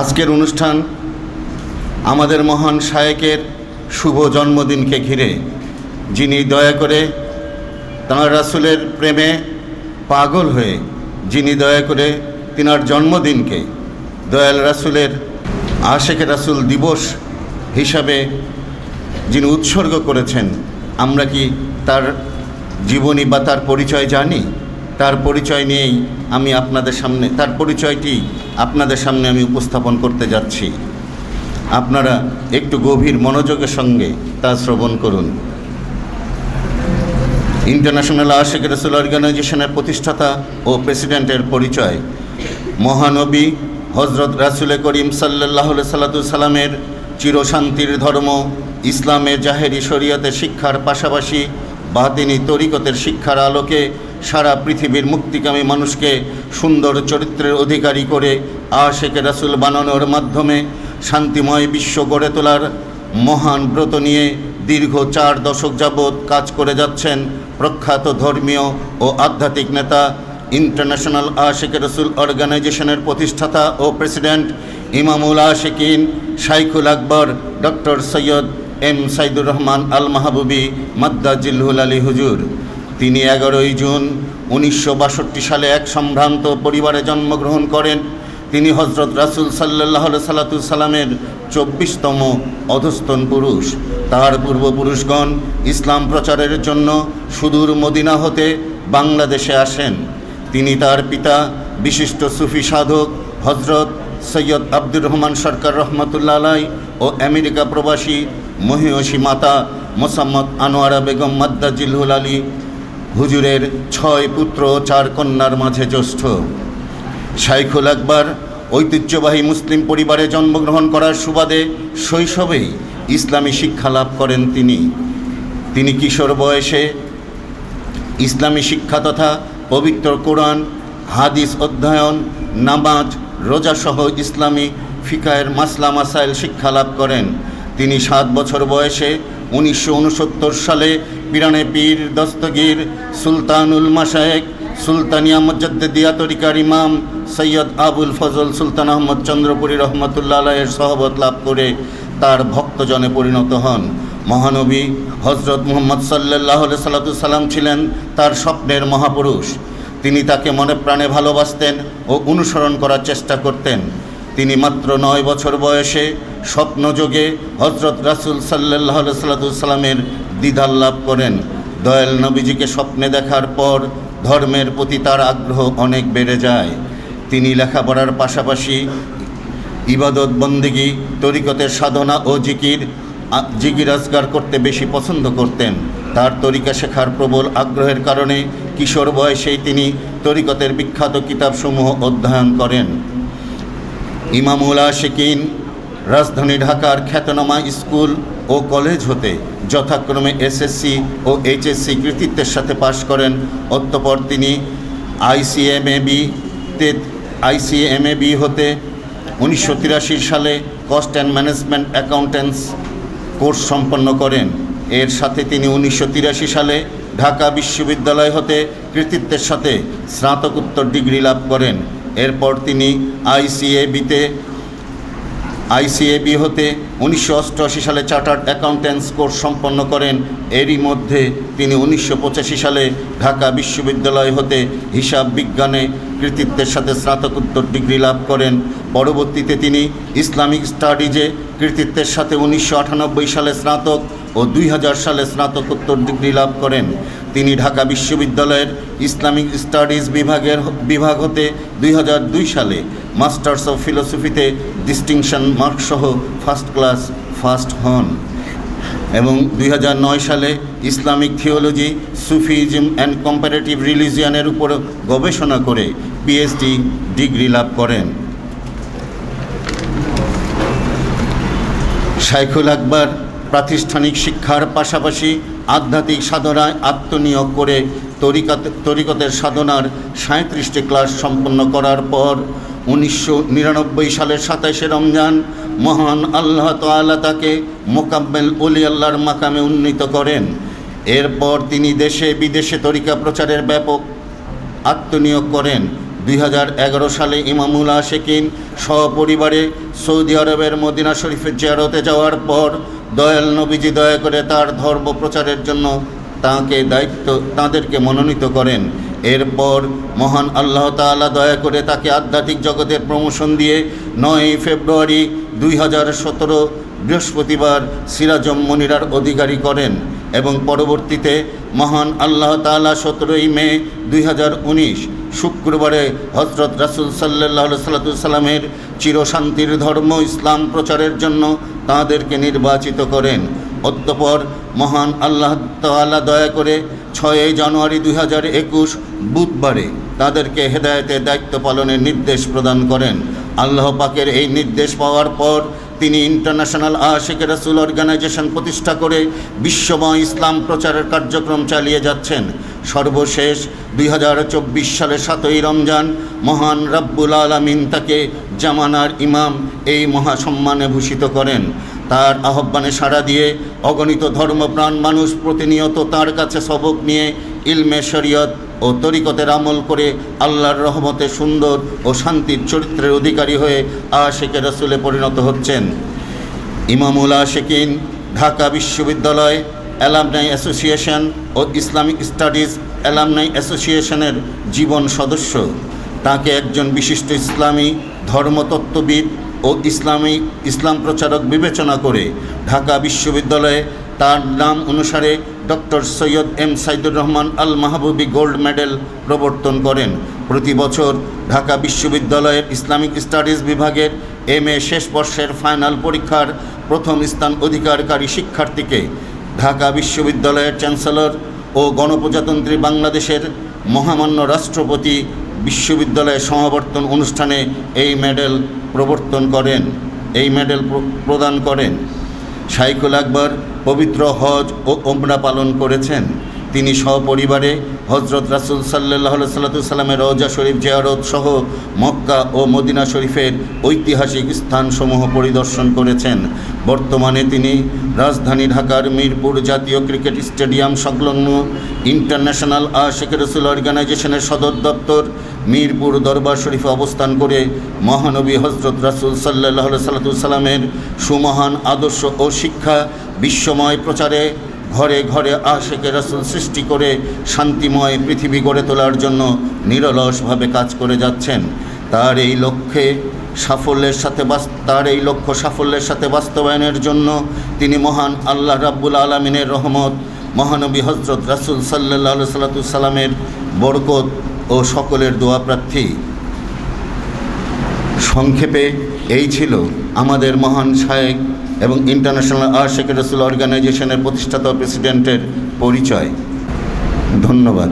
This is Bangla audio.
আজকের অনুষ্ঠান আমাদের মহান শায়েকের শুভ জন্মদিনকে ঘিরে, যিনি দয়া করে তাঁর রাসুলের প্রেমে পাগল হয়ে, যিনি দয়া করে তিনার জন্মদিনকে দয়াল রাসুলের আশেখে রাসুল দিবস হিসাবে যিনি উৎসর্গ করেছেন, আমরা কি তার জীবনী বা তার পরিচয় জানি? তার পরিচয় নিয়েই আমি আপনাদের সামনে, তার পরিচয়টি আপনাদের সামনে আমি উপস্থাপন করতে যাচ্ছি। আপনারা একটু গভীর মনোযোগের সঙ্গে তা শ্রবণ করুন। ইন্টারন্যাশনাল আশেখ রসুল অর্গানাইজেশনের প্রতিষ্ঠাতা ও প্রেসিডেন্টের পরিচয় মহানবী হজরত রাসুল করিম সাল্লাহ সাল্লাতু সালামের চিরশান্তির ধর্ম ইসলামের জাহেরি শরীয়তের শিক্ষার পাশাপাশি বাতিনি তরিকতের শিক্ষার আলোকে সারা পৃথিবীর মুক্তিকামী মানুষকে সুন্দর চরিত্রের অধিকারী করে আশেকে রাসুল বানানোর মাধ্যমে শান্তিময় বিশ্ব গড়ে তোলার মহান ব্রত নিয়ে দীর্ঘ চার দশক যাবৎ কাজ করে যাচ্ছেন প্রখ্যাত ধর্মীয় ও আধ্যাত্মিক নেতা ইন্টারন্যাশনাল আশেক রসুল অর্গানাইজেশনের প্রতিষ্ঠাতা ও president Imamul Ashekin, Shaikhul Akbar, doctor Syed M Saidur Rahman Al Mahbubi, Maddazillul Ali Huzur. তিনি এগারোই জুন উনিশশো বাষট্টি সালে এক সম্ভ্রান্ত পরিবারে জন্মগ্রহণ করেন। তিনি হজরত রাসুল সাল্লাহ সাল্লাতু সাল্লামের চব্বিশতম অধস্তন পুরুষ। তার পূর্বপুরুষগণ ইসলাম প্রচারের জন্য সুদূর মদিনা হতে বাংলাদেশে আসেন। তিনি তার পিতা, বিশিষ্ট সুফি সাধক হজরত সৈয়দ আব্দুর রহমান সরকার রহমতুল্লা আলাই ও আমেরিকা প্রবাসী মহিষী মাতা মোসাম্মদ আনোয়ারা বেগম মাদ্দা মাদ্দাজিলহুল আলী হুজুরের ছয় পুত্র চার কন্যার মাঝে জ্যেষ্ঠ। শাইখুল আকবর ঐতিহ্যবাহী মুসলিম পরিবারে জন্মগ্রহণ করার সুবাদে শৈশবেই ইসলামী শিক্ষা লাভ করেন তিনি। তিনি কিশোর বয়সে ইসলামী শিক্ষা তথা পবিত্র কোরআন, হাদিস অধ্যয়ন, নামাজ, রোজাসহ ইসলামী ফিকায়ের মাসলা মাসাইল শিক্ষা লাভ করেন। তিনি সাত বছর বয়সে উনিশশো উনসত্তর সালে পিরানে পীর, দস্তগীর, সুলতানুল মাসায়েক সুলতানিয়া মজ্জদ্দিয়া তরিকার ইমাম সৈয়দ আবুল ফজল সুলতান আহমদ চন্দ্রপুরী রহমতুল্লাহ আলাইয়ের সহবত লাভ করে তার ভক্তজনে পরিণত হন। মহানবী হজরত মুহম্মদ সাল্লাহ সাল্লাম ছিলেন তার স্বপ্নের মহাপুরুষ। তিনি তাকে মনে প্রাণে ভালোবাসতেন ও অনুসরণ করার চেষ্টা করতেন। তিনি মাত্র নয় বছর বয়সে স্বপ্নযোগে হজরত রাসুল সাল্লাহ সাল্লামের দিদার লাভ করেন। দয়াল নবীজিকে স্বপ্নে দেখার পর ধর্মের প্রতি তার আগ্রহ অনেক বেড়ে যায়। তিনি লেখাপড়ার পাশাপাশি ইবাদত বন্দিগি, তরিকতের সাধনা ও জিকির জিকির আজগার করতে বেশি পছন্দ করতেন। তার তরিকা শেখার প্রবল আগ্রহের কারণে কিশোর বয়সেই তিনি তরিকতের বিখ্যাত কিতাবসমূহ অধ্যয়ন করেন। ইমামুল আশিকিন, রাজধানী ঢাকার খ্যাতনামা স্কুল ও কলেজ হতে যথাক্রমে এসএসসি ও এইচএসসি কৃতিত্বের সাথে পাশ করেন। অতঃপর তিনি আইসিএমএবিতে আইসিএমএবি হতে উনিশশো তিরাশি সালে cost and management accountants course সম্পন্ন করেন। এর সাথে তিনি উনিশশো তিরাশি সালে ঢাকা বিশ্ববিদ্যালয় হতে কৃতিত্বের সাথে স্নাতকোত্তর ডিগ্রি লাভ করেন। এরপর তিনি আইসিএবিতে আইসিএবি হতে উনিশশো অষ্টআশি সালে চার্টার্ড অ্যাকাউন্ট্যান্টস কোর্স সম্পন্ন করেন। এরই মধ্যে তিনি উনিশশো পঁচাশি সালে ঢাকা বিশ্ববিদ্যালয় হতে হিসাব বিজ্ঞানে কৃতিত্বের সাথে স্নাতকোত্তর ডিগ্রি লাভ করেন। পরবর্তীতে তিনি ইসলামিক স্টাডিজে কৃতিত্বের সাথে উনিশশো আটানব্বই সালে স্নাতক ও দুই হাজার সালে স্নাতকোত্তর ডিগ্রি লাভ করেন। তিনি ঢাকা বিশ্ববিদ্যালয়ের ইসলামিক স্টাডিজ বিভাগের বিভাগ হতে দুই হাজার দুই সালে মাস্টার্স অফ ফিলোসফিতে ডিস্টিংশন মার্কসহ ফার্স্ট ক্লাস ফার্স্ট হন এবং দুই হাজার নয় সালে Islamic theology, Sufism and comparative রিলিজিয়ানের উপর গবেষণা করে পিএইচডি ডিগ্রি লাভ করেন। শাইখুল আকবর প্রাতিষ্ঠানিক শিক্ষার পাশাপাশি আধ্যাত্মিক সাধনায় আত্মনিয়োগ করে তরিকাত তরিকতের সাধনার সাঁত্রিশটি ক্লাস সম্পন্ন করার পর উনিশশো নিরানব্বই সালের সাতাইশে রমজান মহান আল্লাহ তাআলা তাকে মোকাম্মেল অলি আল্লাহর মাকামে উন্নীত করেন। এরপর তিনি দেশে বিদেশে তরিকা প্রচারের ব্যাপক আত্মনিয়োগ করেন। দুই হাজার এগারো সালে ইমামুল আশেকিন সপরিবারে সৌদি আরবের মদিনা শরীফের জিয়ারতে যাওয়ার পর দয়াল নবীজি দয়া করে তার ধর্ম প্রচারের জন্য তাঁকে দায়িত্ব, তাঁদেরকে মনোনীত করেন। এরপর মহান আল্লাহ তাআলা দয়া করে তাকে আধ্যাত্মিক জগতের প্রমোশন দিয়ে নয় ফেব্রুয়ারি দুই হাজার সতেরো বৃহস্পতিবার সিরাজম মনিরার অধিকারী করেন এবং পরবর্তীতে মহান আল্লাহ তাআলা সতেরোই মে দুই হাজার উনিশ শুক্রবারে হজরত রাসুল সাল্লাহ সাল্লামের চিরশান্তির ধর্ম ইসলাম প্রচারের জন্য তাঁদেরকে নির্বাচিত করেন। অতঃপর মহান আল্লাহ তাআলা দয়া করে ছয়ই জানুয়ারি দুই হাজার একুশ বুধবারে তাদেরকে হেদায়েতের দায়িত্ব পালনের নির্দেশ প্রদান করেন। আল্লাহ পাকের এই নির্দেশ পাওয়ার পর তিনি ইন্টারন্যাশনাল আশেখ রাসুল অর্গানাইজেশন প্রতিষ্ঠা করে বিশ্বময় ইসলাম প্রচারের কার্যক্রম চালিয়ে যাচ্ছেন। সর্বশেষ দুই সালের সাতই রমজান মহান রাব্বুল আলমিন তাকে জামানার ইমাম এই মহাসম্মানে ভূষিত করেন। তার আহ্বানে সাড়া দিয়ে অগণিত ধর্মপ্রাণ মানুষ প্রতিনিয়ত তার কাছে সবক নিয়ে ইলমে শরীয়ত ও তরিকতের আমল করে আল্লাহর রহমতে সুন্দর ও শান্তির চরিত্রের অধিকারী হয়ে আশেকে রসুলে পরিণত হচ্ছেন। ইমামুল আশেকিন, ঢাকা বিশ্ববিদ্যালয় অ্যালামনাই অ্যাসোসিয়েশন ও ইসলামিক স্টাডিজ অ্যালামনাই অ্যাসোসিয়েশনের জীবন সদস্য। তাকে একজন বিশিষ্ট ইসলামী ধর্মতত্ত্ববিদ ও ইসলামী ইসলাম প্রচারক বিবেচনা করে ঢাকা বিশ্ববিদ্যালয়ে তার নাম অনুসারে doctor Syed M Saidur Rahman Al Mahbubi gold medal প্রবর্তন করেন। প্রতি বছর ঢাকা বিশ্ববিদ্যালয়ের ইসলামিক স্টাডিজ বিভাগের এম এ শেষ বর্ষের ফাইনাল পরীক্ষার প্রথম স্থান অধিকারকারী শিক্ষার্থীকে ঢাকা বিশ্ববিদ্যালয়ের চ্যান্সেলর ও গণপ্রজাতন্ত্রী বাংলাদেশের মহামান্য রাষ্ট্রপতি বিশ্ববিদ্যালয়ে সমাবর্তন অনুষ্ঠানে এই মেডেল প্রবর্তন করেন, এই মেডেল প্র- প্রদান করেন। শাইকুল আকবর পবিত্র হজ ও ওমরা পালন করেছেন। তিনি সপরিবারে হজরত রাসুল সাল্লাহ সাল্লামের রওজা শরীফ জিয়ারত সহ মক্কা ও মদিনা শরীফের ঐতিহাসিক স্থানসমূহ পরিদর্শন করেছেন। বর্তমানে তিনি রাজধানী ঢাকার মিরপুর জাতীয় ক্রিকেট স্টেডিয়াম সংলগ্ন ইন্টারন্যাশনাল আশেখ রসুল অর্গানাইজেশনের সদর দপ্তর মিরপুর দরবার শরীফে অবস্থান করে মহানবী হজরত রাসুল সাল্লাহ সাল্লামের সুমহান আদর্শ ও শিক্ষা বিশ্বময় প্রচারে ঘরে ঘরে আশেকে রাসুল সৃষ্টি করে শান্তিময় পৃথিবী গড়ে তোলার জন্য নিরলসভাবে কাজ করে যাচ্ছেন। তার এই লক্ষ্যে সাফল্যের সাথে তার এই লক্ষ্য সাফল্যের সাথে বাস্তবায়নের জন্য তিনি মহান আল্লাহ রাব্বুল আলমিনের রহমত, মহানবী হজরত রাসুল সাল্লাহ সাল্লাতুসাল্লামের বরকত ও সকলের দোয়া প্রার্থী। সংক্ষেপে এই ছিল আমাদের মহান শায়েক এবং ইন্টারন্যাশনাল আর্শেক রসুল অর্গানাইজেশনের প্রতিষ্ঠাতা প্রেসিডেন্টের পরিচয়। ধন্যবাদ।